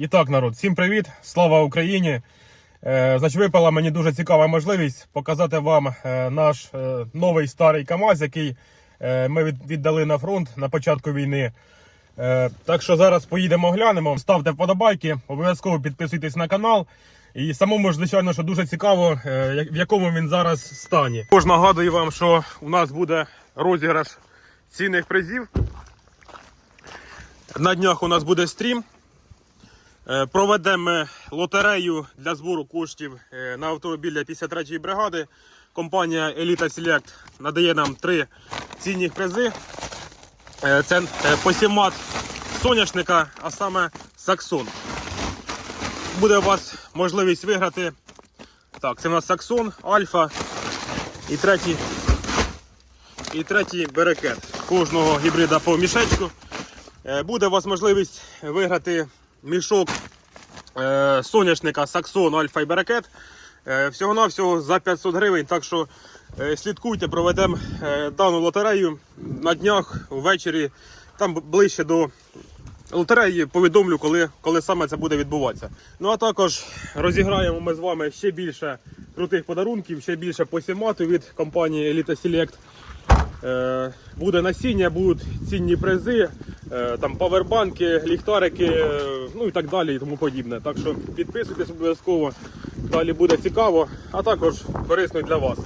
І так, народ, всім привіт! Слава Україні! Е, значить, випала мені дуже цікава можливість показати вам е, наш е, новий старий КАМАЗ, який е, ми від- віддали на фронт на початку війни. Е, так що зараз поїдемо глянемо. Ставте вподобайки, обов'язково підписуйтесь на канал. І самому ж, звичайно, що дуже цікаво, в якому він зараз стані. Також нагадую вам, що у нас буде розіграш цінних призів. На днях у нас буде стрім. Е, Проведемо лотерею для збору коштів е, на автомобіль 53-ї бригади. Компанія Elita Select надає нам три цінні призи. Е, Це е, посімат соняшника, а саме Саксон. Буде у вас можливість виграти. Так, це у нас Саксон, Альфа і третій, і третій берекет. Кожного гібрида по мішечку. Е, Буде у вас можливість виграти мішок е, соняшника Саксон Альфа і Берекет. Е, Всього-навсього за 500 гривень. Так що е, слідкуйте, проведемо е, дану лотерею на днях ввечері. Там ближче до лотереї повідомлю, коли, коли саме це буде відбуватися. Ну а також розіграємо ми з вами ще більше крутих подарунків, ще більше посімату від компанії Elite Select. Е, Буде насіння, будуть цінні призи, там павербанки, ліхтарики, е, ну і так далі і тому подібне. Так що підписуйтесь обов'язково, далі буде цікаво, а також корисно для вас.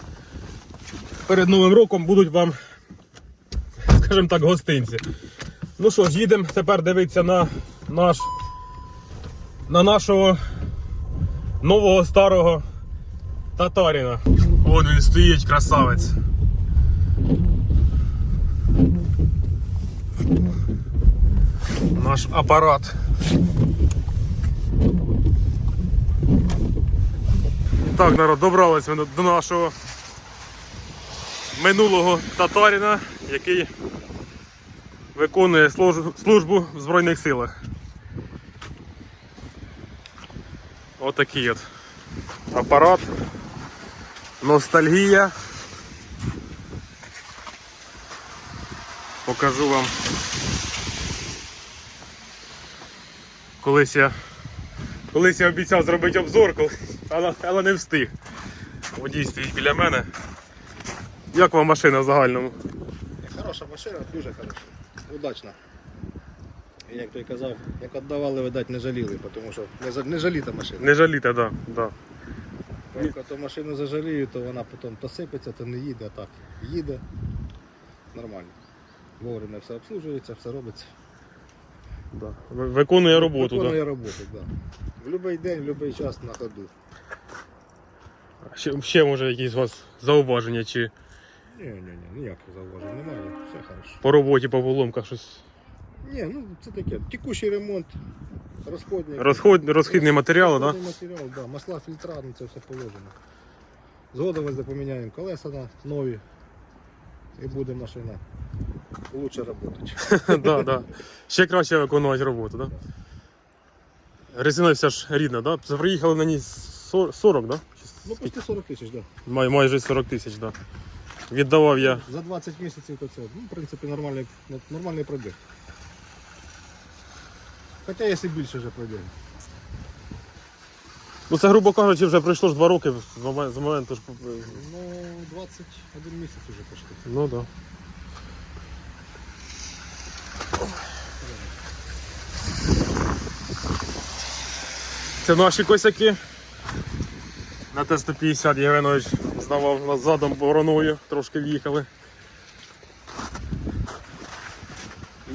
Перед Новим роком будуть вам, скажімо так, гостинці. Ну що ж, їдемо тепер дивитися на наш на нашого нового старого татаріна. Вон він стоїть, красавець. Наш апарат. Так, народ, добрались ми до нашого минулого татаріна, який виконує службу в Збройних силах. Отакий от апарат. Ностальгія. Покажу вам Колись я, колись я обіцяв зробити обзор, коли, але, але не встиг. Водій стоїть біля мене. Як вам машина в загальному? Хороша машина, дуже хороша. Удачна. І як той казав, як віддавали, видать, не жаліли, тому що не, за- не жаліта машина. Не жаліте, так. Да, да. Як то машину зажаліють, то вона потім то сипеться, то не їде, а так їде. Нормально. Вовремя все обслужується, все робиться. Да. Виконує роботу. Виконує Да. роботу, так. Да. В будь-який день, в будь-який час на ходу. Ще, ще може якісь у вас зауваження чи Ні, ні, ні, ніяких зауважень немає, все хорошо. по роботі, по поломках щось. Ні, ну це таке. Текущий ремонт, розходник. Розход, розхідний матеріал, так? Да? Розходний матеріал, да. Масла, фільтра, ну це все положено. Згодом ось поміняємо колеса на нові. І буде машина лучше працювати. да, да. Ще краще виконувати роботу, так? Да? Резина вся ж рідна, так? Да? Приїхали на ній 40, так? Ну, почти 40 тисяч, так. Да. Май, майже 40 тисяч, так. Да. Віддавав я. За 20 місяців то це, ну, в принципі, нормальний, нормальний пробіг. Хоча якщо більше вже пробіг. Ну це, грубо кажучи, вже пройшло ж 2 роки з момен- з моменту ж. Ну, 21 місяць вже почти. Ну так. Да. Це наші косяки. На Т-150 Євгенович здавав нас задом вороною, трошки в'їхали.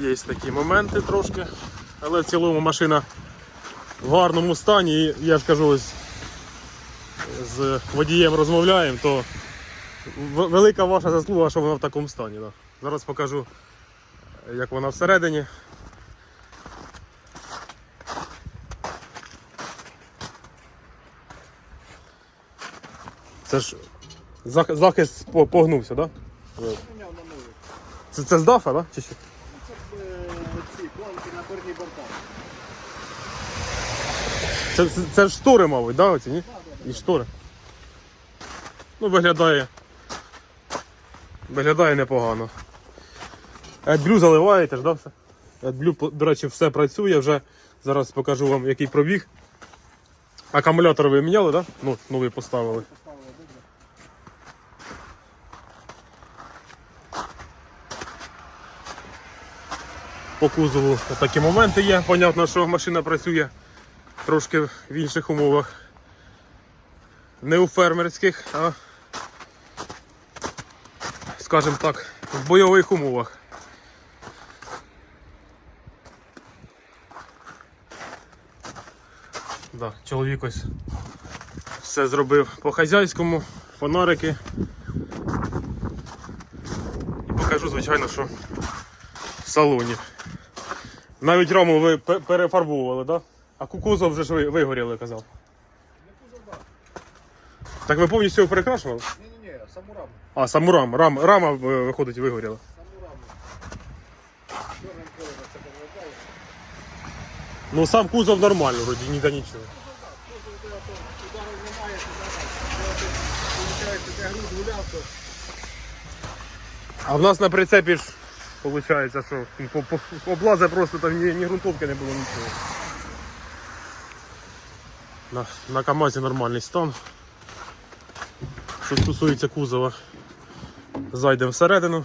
Є такі моменти трошки, але в цілому машина в гарному стані. І я ж кажу, ось з водієм розмовляємо, то велика ваша заслуга, що вона в такому стані. Да. Зараз покажу, як вона всередині. Це ж зах- захист по- погнувся, так? Да? Це, це з дафа, да? Чи що? Це ці планки на передній бортах. Це, це, це ж штори, мабуть, да, оці, ні? І штори. Ну, виглядає. Виглядає непогано. AdBlue заливаєте ж, да, все? AdBlue, до речі, все працює вже Зараз покажу вам, який пробіг. Акумулятор ви міняли? Да? Ну, новий поставили. По кузову такі моменти є. Понятно, що машина працює трошки в інших умовах. Не у фермерських, а, скажімо так, в бойових умовах. Да, чоловік ось все зробив по-хазяйському, фонарики. І покажу, звичайно, що в салоні. Навіть раму ви пе- перефарбовували, так? Да? А кукузов вже ж ви вигоріли, казав. Так ви повністю його перекрашували? Ні-ні-ні, самурам. А, саму рам, рам, рама е, виходить вигоріла. Ну сам кузов нормально, вроді ніде нічого. Виходить, де груз гуляв, то А в нас на прицепі ж виходить, що по, облази просто там ні, ні ґрунтовки не було нічого. На, на КАМАЗі нормальний стан. Що стосується кузова, зайдемо всередину.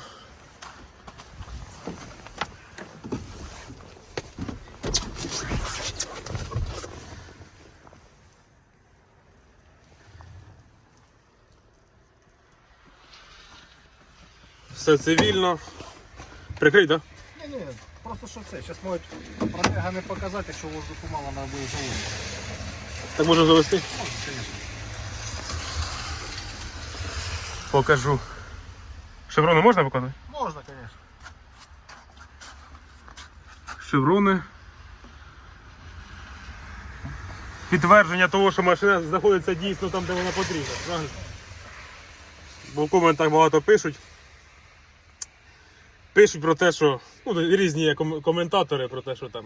Все цивільно. Прикрий, так? Да? Ні, ні, просто що це. Зараз можуть пробіга не показати, якщо воздуху мало на буде заводу. Так можна завести? Може, звісно. Покажу. Шеврони можна показати? Можна, звісно. Шеврони. Підтвердження того, що машина знаходиться дійсно там, де вона потрібна. правильно? Бо в коментах багато пишуть. Пишуть про те, що ну, різні коментатори про те, що там.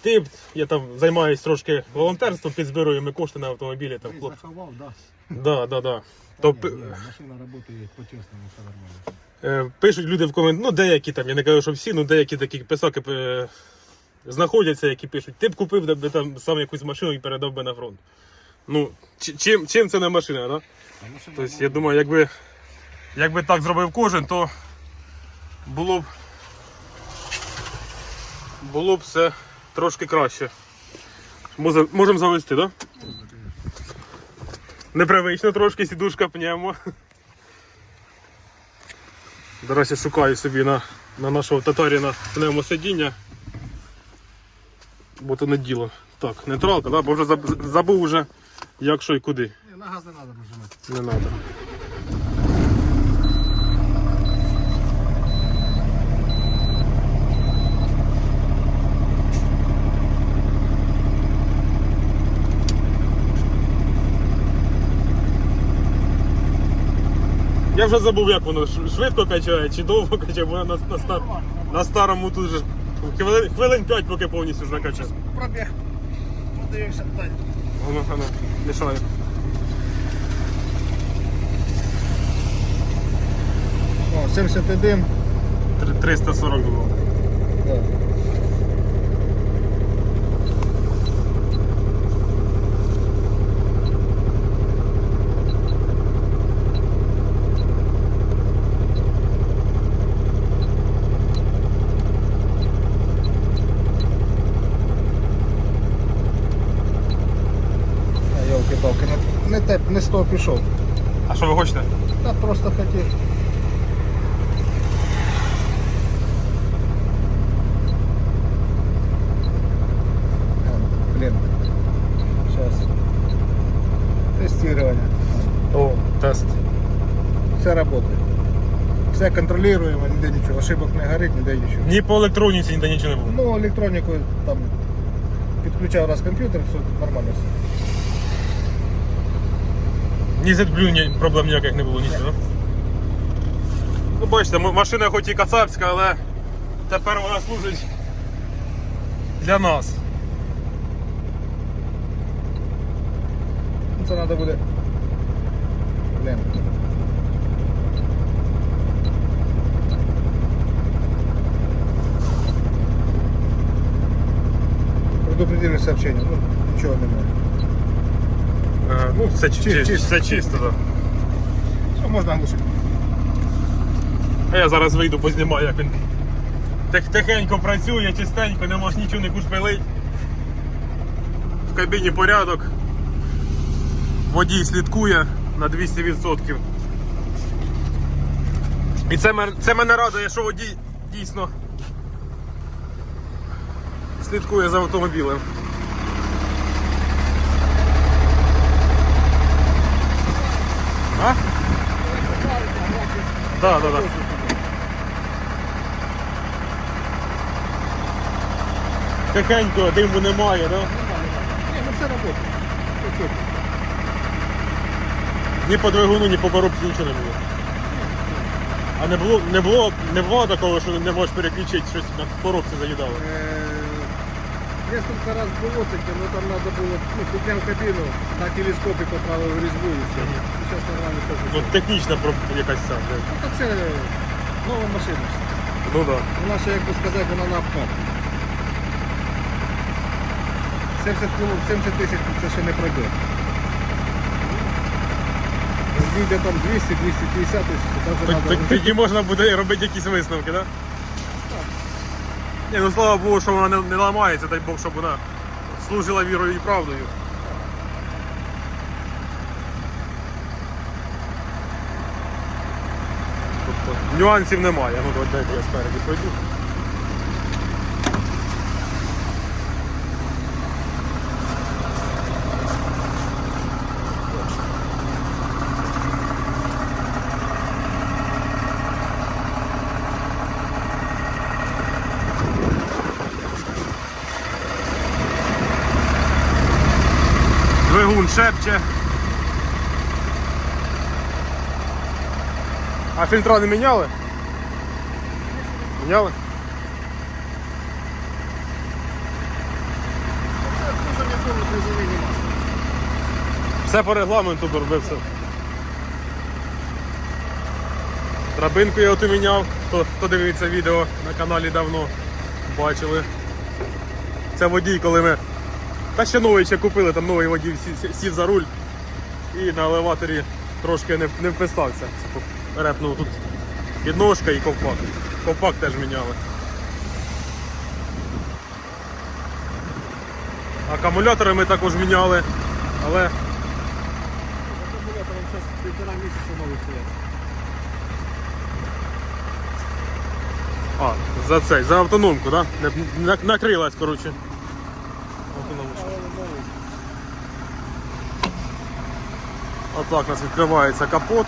Ти, я там займаюся трошки волонтерством, підзбируємо кошти на автомобілі. Там, Ти хлопці. заховав, так. Да, да, да. То, Ні, машина працює по-чесному, все нормально. Е, Пишуть люди в коментарях, ну деякі там, я не кажу, що всі, ну деякі такі писаки е, знаходяться, які пишуть, ти б купив де б там сам якусь машину і передав би на фронт. Ну, чи- чим, чим це не машина, да? Тобто, я думаю, якби, якби так зробив кожен, то було б було б все трошки краще. Можемо завести, так? Да? Непривично трошки сідушка пнемо. Зараз я шукаю собі на, на нашого татаріна пневмосидіння. Бо то не діло. Так, нейтралка, да? бо вже забув вже як що і куди. Ні, на газ не треба нажимати. Не треба. Я вже забув, як воно швидко качає чи довго качає, бо на, на, стар- на старому тут же хвилин, хвилин 5, поки повністю ж накачає. Пробіг. Подивимося далі. Воно, воно, мішає. О, 71. Три- 340 було. Да. А, Йолки-палки, не, не, те, не з того пішов. А що ви хочете? Та просто хотів. А, Блин. Сейчас. Тестирование. О, тест. Все работает. Все контролируемо, ніде нічого. Ошибок не горить, ніде нічого. Ні по електроніці, ніде нічого не було. Ну, електроніку там підключав раз комп'ютер, все нормально все. Ні ні проблем ніяких не було, нічого. Ну, бачите, машина хоч і кацапська, але тепер вона служить для нас. Ну, Це треба буде. Блин. Предупредили сообщение, ну нічого немає. Е, ну, все, чи- Чи- все чисто, так. Все, можна глушити. А я зараз вийду, познімаю, як він тих- тихенько працює, чистенько, не можеш нічого не кушпилить. В кабіні порядок. Водій слідкує на 200%. І це, мен- це мене радує, що водій дійсно слідкує за автомобілем. А? Да, да, да. Тихенько, диму немає, да? Ні, ну все працює. Все чітко. Ні по двигуну, ні по коробці нічого не було. А не було, не було, не було такого, що не можеш переключити щось на коробці заїдало. Е, Несколько раз було таке, але там треба було, ну, підняв кабіну, на телескопі поправив різьбу і все. Зараз нормально все Ну, працює. технічна про- якась ця. блядь. Ну, так це нова машина. Ну да. Вона ще, як би сказати, вона на обкат. 70, кіло- 70 тисяч це ще не пройде. Війде там 200-250 тисяч, то вже Так- так- треба. Тоді можна буде робити якісь висновки, так? Да? Ні, ну слава Богу, що вона не, не ламається, дай Бог, щоб вона служила вірою і правдою. Нюансів немає. Ну, давайте я спереді пройду. Шепче. А фільтра не міняли? Міняли? Це обслуження повне при заміні масла. Все по регламенту доробився. Драбинку я оту міняв, хто, хто дивиться відео на каналі давно бачили. Це водій, коли ми. Та ще новий ще купили, там новий водій сів, за руль і на елеваторі трошки не, не вписався. Репнув тут підножка і ковпак. Ковпак теж міняли. Акумулятори ми також міняли, але Акумулятором зараз півтора місяця новий стоять. А, за цей, за автономку, так? Да? Накрилась, коротше. Автономочка. Отак у нас відкривається капот.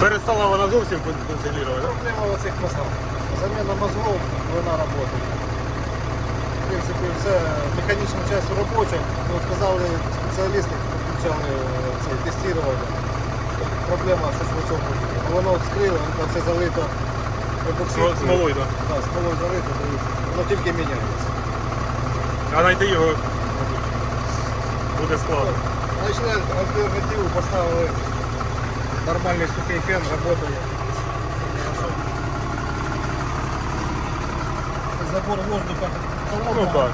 Перестала вона зовсім фун- функціонувати, так? Проблема в цих мозгах. Заміна мозгов, вона працює. В принципі, все, механічна частина робоча. Ну, сказали спеціалісти, Почали це тестувати. Проблема щось в цьому. Воно вскрило, воно це залито. Смолою, так. Так, смолою залито, дивіться. Воно тільки міняється. А знайти його буде складно. Знайшли альтернативу, поставили нормальний сухий фен, працює. Забор воздуха. Ну да.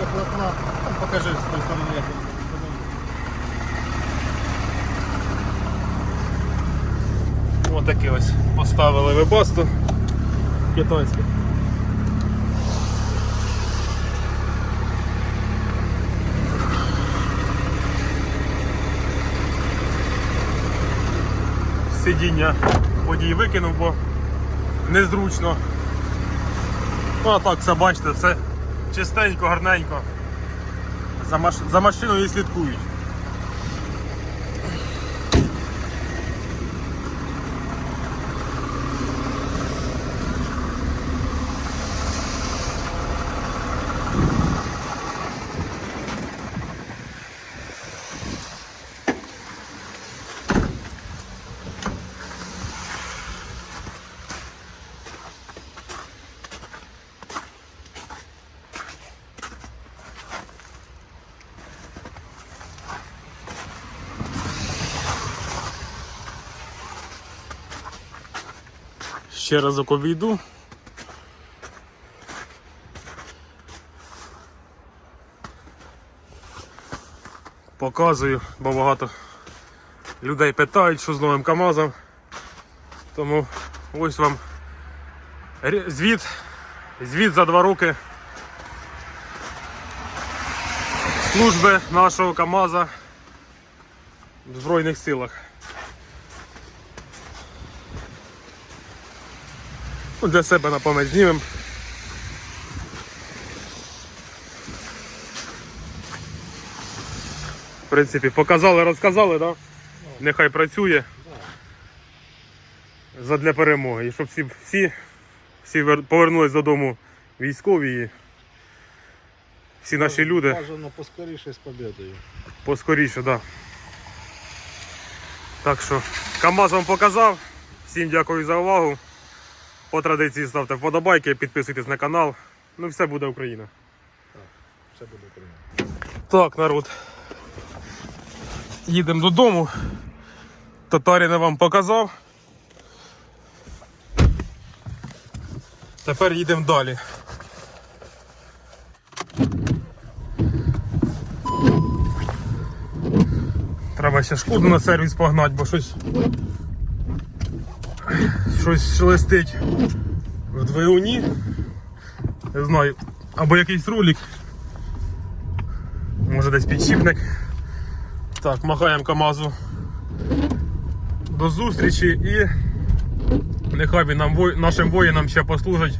Выхлопна. Ну, покажи с той стороны. Він. Ось поставили вебасту китайську. Сидіння водій викинув, бо незручно. Ну а так все бачите, все чистенько, гарненько. За, маш... За машиною слідкують. Ще разок обійду. Показую, бо багато людей питають, що з новим КАМАЗом. Тому ось вам звіт, звіт за два роки служби нашого КАМАЗа в Збройних силах. Для себе на пам'ять знімемо. В принципі, показали, розказали, да? Нехай працює. Задля перемоги. І щоб всі, всі, всі вер- повернулись додому військові і всі наші люди Бажано поскоріше з победою. поскоріше, так. Да. Так що, КАМАЗ вам показав. Всім дякую за увагу. По традиції ставте вподобайки, підписуйтесь на канал. Ну все буде Україна. Все буде Україна. Так, народ. Їдемо додому. Татаріна вам показав. Тепер їдемо далі. Треба ще шкоду на сервіс погнати, бо щось. Щось шелестить в двигуні. Не знаю. Або якийсь рулик. Може десь підшипник. Так, махаємо КАМАЗу до зустрічі і нехай він нам нашим воїнам ще послужить.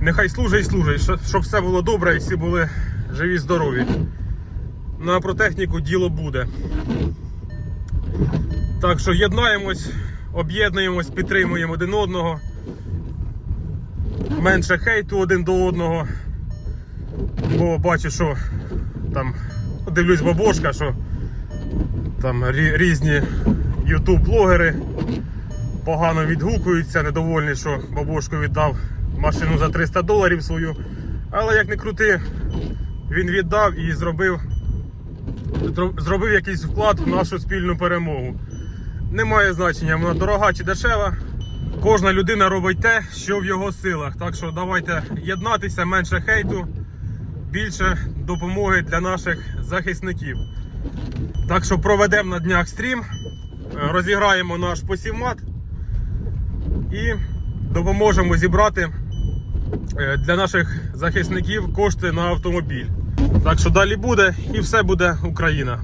Нехай служить, служить, щ- щоб все було добре і всі були живі, здорові. Ну а про техніку діло буде. Так що єднаємось, об'єднуємось, підтримуємо один одного. Менше хейту один до одного. Бо бачу, що там дивлюсь бабошка, що там різні ютуб-блогери погано відгукуються, недовольні, що бабошку віддав машину за 300 доларів свою. Але як не крути, він віддав і зробив, зробив якийсь вклад в нашу спільну перемогу. Немає значення, вона дорога чи дешева. Кожна людина робить те, що в його силах. Так що давайте єднатися, менше хейту більше допомоги для наших захисників. Так що проведемо на днях стрім, е, розіграємо наш посівмат і допоможемо зібрати е, для наших захисників кошти на автомобіль. Так що далі буде і все буде Україна.